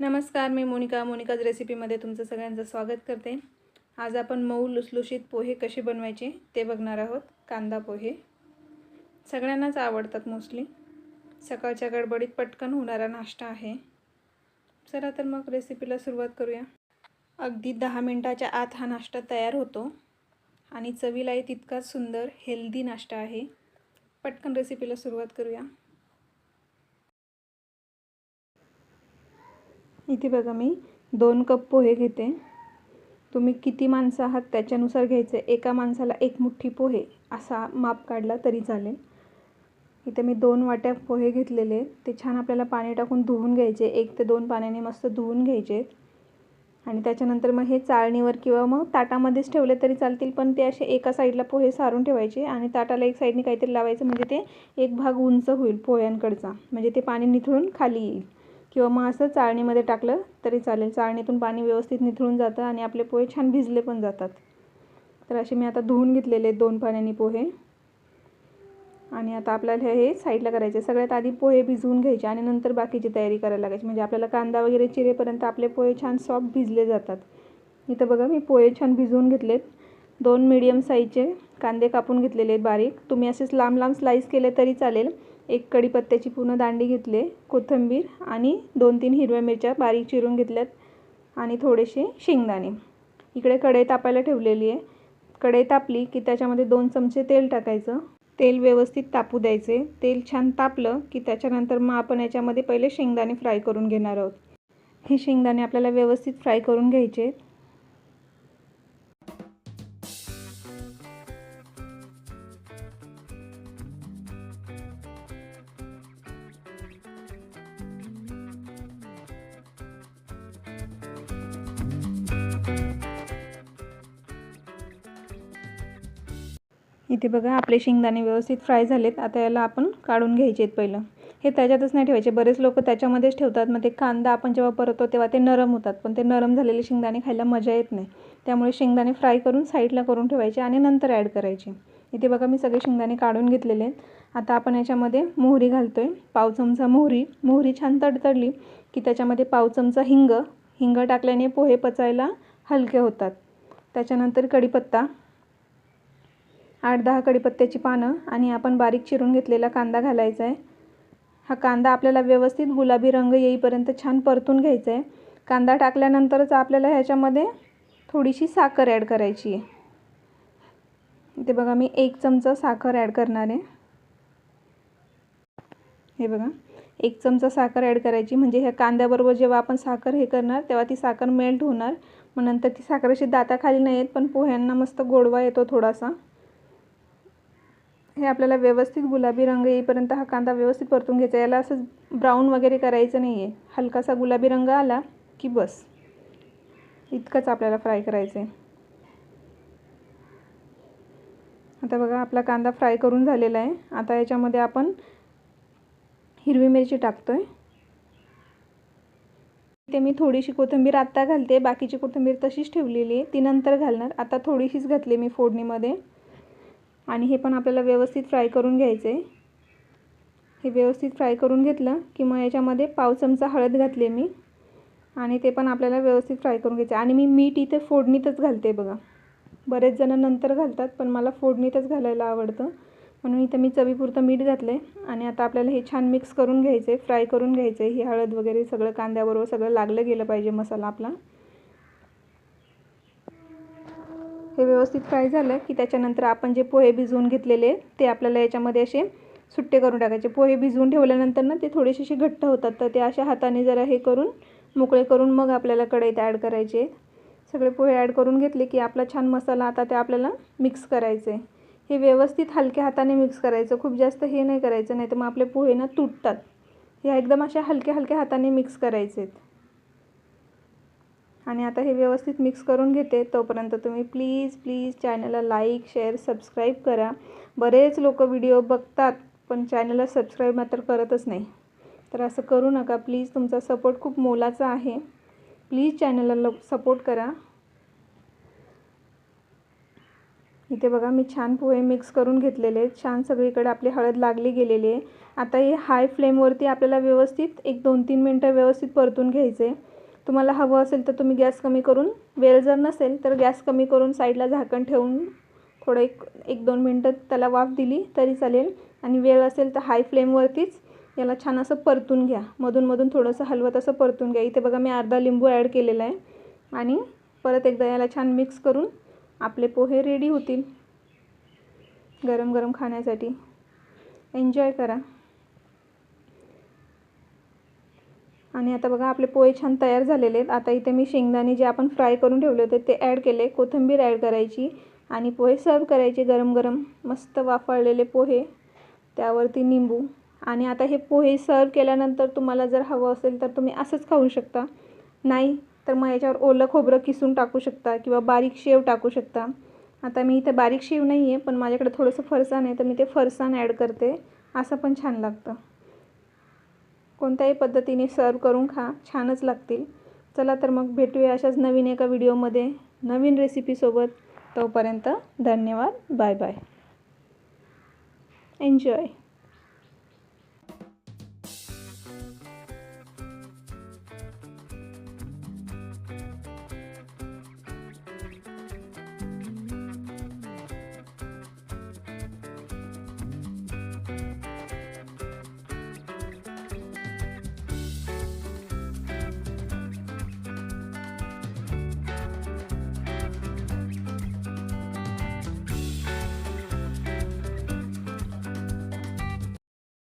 नमस्कार मी मोनिका. मोनिकाज रेसिपीमध्ये तुमचं सगळ्यांचं स्वागत करते. आज आपण मऊ लुसलुशीत पोहे कसे बनवायचे ते बघणार आहोत. कांदा पोहे. सगळ्यांनाच आवडतात मोस्टली. सकाळच्या गडबडीत पटकन होणारा नाश्ता आहे. चला तर मग रेसिपीला सुरुवात करूया. अगदी दहा मिनटाच्या आत हा नाश्ता तयार होतो आणि चवीलाही तितकाच सुंदर हेल्दी नाश्ता आहे. पटकन रेसिपीला सुरुवात करूया. इथे बघा मी दोन कप पोहे घेते. तुम्ही किती माणसं आहात त्याच्यानुसार घ्यायचे. एका माणसाला एक मुठ्ठी पोहे असा माप काढला तरी चालेल. इथे मी दोन वाट्या पोहे घेतलेले. ते छान आपल्याला पाणी टाकून धुवून घ्यायचे. एक ते दोन पाण्याने मस्त धुवून घ्यायचे. आणि त्याच्यानंतर मग हे चाळणीवर किंवा मग ताटामध्येच ठेवले तरी चालतील पण ते असे एका साईडला पोहे सारून ठेवायचे आणि ताटाला एक साईडने काहीतरी लावायचं म्हणजे ते एक भाग उंच होईल पोह्यांकडचा. म्हणजे ते पाणी निथळून खाली येईल. किंवा मग असं चाळणीमध्ये टाकलं तरी चालेल. चाळणीतून पाणी व्यवस्थित निथळून जातं आणि आपले पोहे छान भिजले पण जातात. तर असे मी आता धुवून घेतलेले आहेत दोन पाण्याने पोहे. आणि आता आपल्याला हे साईडला करायचे. सगळ्यात आधी पोहे भिजवून घ्यायचे आणि नंतर बाकीची तयारी करायला लागायची. म्हणजे आपल्याला कांदा वगैरे चिरेपर्यंत आपले पोहे छान सॉफ्ट भिजले जातात. इथं बघा मी पोहे छान भिजवून घेतलेत. दोन मीडियम साईजचे कांदे कापून घेतलेले आहेत बारीक. तुम्ही असेच लांब लांब स्लाईस केले तरी चालेल. एक कढीपत्त्याची पूर्ण दांडी घेतले कोथिंबीर आणि दोन तीन हिरव्या मिरच्या बारीक चिरून घेतल्यात आणि थोडेसे शेंगदाणे. इकडे कढई तापायला ठेवलेली आहे. कढई तापली की त्याच्यामध्ये दोन चमचे तेल टाकायचं. तेल व्यवस्थित तापू द्यायचे. तेल छान तापलं की त्याच्यानंतर मग आपण याच्यामध्ये पहिले शेंगदाणे फ्राय करून घेणार आहोत. हे शेंगदाणे आपल्याला व्यवस्थित फ्राय करून घ्यायचे. इथे बघा आपले शेंगदाणे व्यवस्थित फ्राय झालेत. आता याला आपण काढून घ्यायचे आहेत पहिलं. हे त्याच्यातच नाही ठेवायचे. बरेच लोक त्याच्यामध्येच ठेवतात. मग ते कांदा आपण जेव्हा परतो तेव्हा ते नरम होतात. पण ते नरम झालेले शेंगदाणे खायला मजा येत नाही. त्यामुळे शेंगदाणे फ्राय करून साईडला करून ठेवायचे आणि नंतर ॲड करायचे. इथे बघा मी सगळे शेंगदाणे काढून घेतलेले आहेत. आता आपण याच्यामध्ये मोहरी घालतो आहे पाव चमचा मोहरी. मोहरी छान तडतडली की त्याच्यामध्ये पाव चमचा हिंग. हिंग टाकल्याने पोहे पचायला हलके होतात. त्याच्यानंतर कढीपत्ता. आठ दहा कडीपत्त्याची पानं आणि आपण बारीक चिरून घेतलेला कांदा घालायचा आहे हा कांदा आपल्याला व्यवस्थित गुलाबी रंग येईपर्यंत छान परतून घ्यायचा आहे कांदा टाकल्यानंतरच आपल्याला ह्याच्यामध्ये थोडीशी साखर ॲड करायची आहे. इथे बघा मी एक चमचा साखर ॲड करणार आहे. हे बघा एक चमचा साखर ॲड करायची. म्हणजे ह्या कांद्याबरोबर जेव्हा आपण साखर हे करणार तेव्हा ती साखर मेल्ट होणार. मग नंतर ती साखर अशी दाताखाली नाही येत पण पोह्यांना मस्त गोडवा येतो थोडासा. हे आपल्याला व्यवस्थित गुलाबी रंग येईपर्यंत हा कांदा व्यवस्थित परतून घ्यायचा याला असं ब्राऊन वगैरे करायचं नाही आहे हलकासा गुलाबी रंग आला की बस. इतकंच आपल्याला फ्राय करायचं आहे आता बघा आपला कांदा फ्राय करून झालेला आहे. आता याच्यामध्ये आपण हिरवी मिरची टाकतो आहे ते मी थोडीशी कोथिंबीर आत्ता घालते. बाकीची कोथिंबीर तशीच ठेवलेली आहे. ती नंतर घालणार. आता थोडीशीच घातली मी फोडणीमध्ये. आणि हे पण आपल्याला व्यवस्थित फ्राय करून घ्यायचं. आहे हे व्यवस्थित फ्राय करून घेतलं की मग याच्यामध्ये पाव चमचा हळद घातली मी. आणि ते पण आपल्याला व्यवस्थित फ्राय करून घ्यायचं. आणि मी मीठ इथे फोडणीतच घालते बघा. बरेच जण नंतर घालतात पण मला फोडणीतच घालायला आवडतं. म्हणून इथं मी चवीपुरतं मीठ घातलं आहे आणि आता आपल्याला हे छान मिक्स करून घ्यायचं आहे फ्राय करून घ्यायचं. आहे ही हळद वगैरे सगळं कांद्याबरोबर सगळं लागलं गेलं पाहिजे मसाला आपला. हे व्यवस्थित फ्राय झालं की त्याच्यानंतर आपण जे पोहे भिजवून घेतलेले ते आपल्याला याच्यामध्ये असे सुट्टे करून टाकायचे. पोहे भिजवून ठेवल्यानंतर ना ते थोडेसे असे घट्ट होतात तर ते अशा हाताने जरा हे करून मोकळे करून मग आपल्याला कढईत ॲड करायचे. सगळे पोहे ॲड करून घेतले की आपला छान मसाला आता ते आपल्याला मिक्स करायचे. हे व्यवस्थित हलक्या हाताने मिक्स करायचं. खूप जास्त हे नाही करायचं नाही तर मग आपले पोहे ना तुटतात. ह्या एकदम अशा हलक्या हलक्या हाताने मिक्स करायचे आहेत आणि आता हे व्यवस्थित मिक्स करून घेते. तोपर्यंत तुम्ही प्लीज प्लीज चॅनलला लाईक शेअर सबस्क्राईब करा. बरेच लोक व्हिडिओ बघतात पण चॅनलला सबस्क्राईब मात्र करतच नाही. तर असं करू नका. प्लीज तुमचा सपोर्ट खूप मोलाचा आहे. प्लीज चॅनलला सपोर्ट करा. इथे बघा मी छान पोहे मिक्स करून घेतलेले आहेत. छान सगळीकडे आपली हळद लागली गेलेली आहे. आता हे हाय फ्लेमवरती आपल्याला व्यवस्थित एक दोन तीन मिनटं व्यवस्थित परतून घ्यायचे. तुम्हाला हवं असेल तर तुम्ही गॅस कमी करून वेळ जर नसेल तर गॅस कमी करून साईडला झाकण ठेवून थोडं एक एक दोन मिनटं त्याला वाफ दिली तरी चालेल. आणि वेळ असेल तर हाय फ्लेमवरतीच याला छान असं परतून घ्या. मधून मधून थोडंसं हलवत असं परतून घ्या. इथे बघा मी अर्धा लिंबू ॲड केलेला आहे. आणि परत एकदा याला छान मिक्स करून आपले पोहे रेडी होतील. गरम गरम खाण्यासाठी. एन्जॉय करा. आणि आता बघा आपले पोहे छान तयार झालेले आहेत. आता इथे मी शेंगदाणे जे आपण फ्राय करून ठेवले होते ते ॲड केले. कोथिंबीर ॲड करायची आणि पोहे सर्व करायचे गरम गरम. मस्त वाफळलेले पोहे त्यावरती निंबू. आणि आता हे पोहे सर्व केल्यानंतर तुम्हाला जर हवं असेल तर तुम्ही असंच खाऊ शकता. नाही तर मग याच्यावर ओलं खोबरं किसून टाकू शकता किंवा बारीक शेव टाकू शकता. आता मी इथे बारीक शेव नाही आहे पण माझ्याकडे थोडंसं फरसाण आहे तर मी ते फरसाण ॲड करते. असं पण छान लागतं. कोणत्याही पद्धतीने सर्व करून खा छानच लागतील. चला तर मग भेटूया अशाच नवीन एका व्हिडिओमध्ये. नवीन रेसिपीसोबत तोपर्यंत धन्यवाद. Bye bye enjoy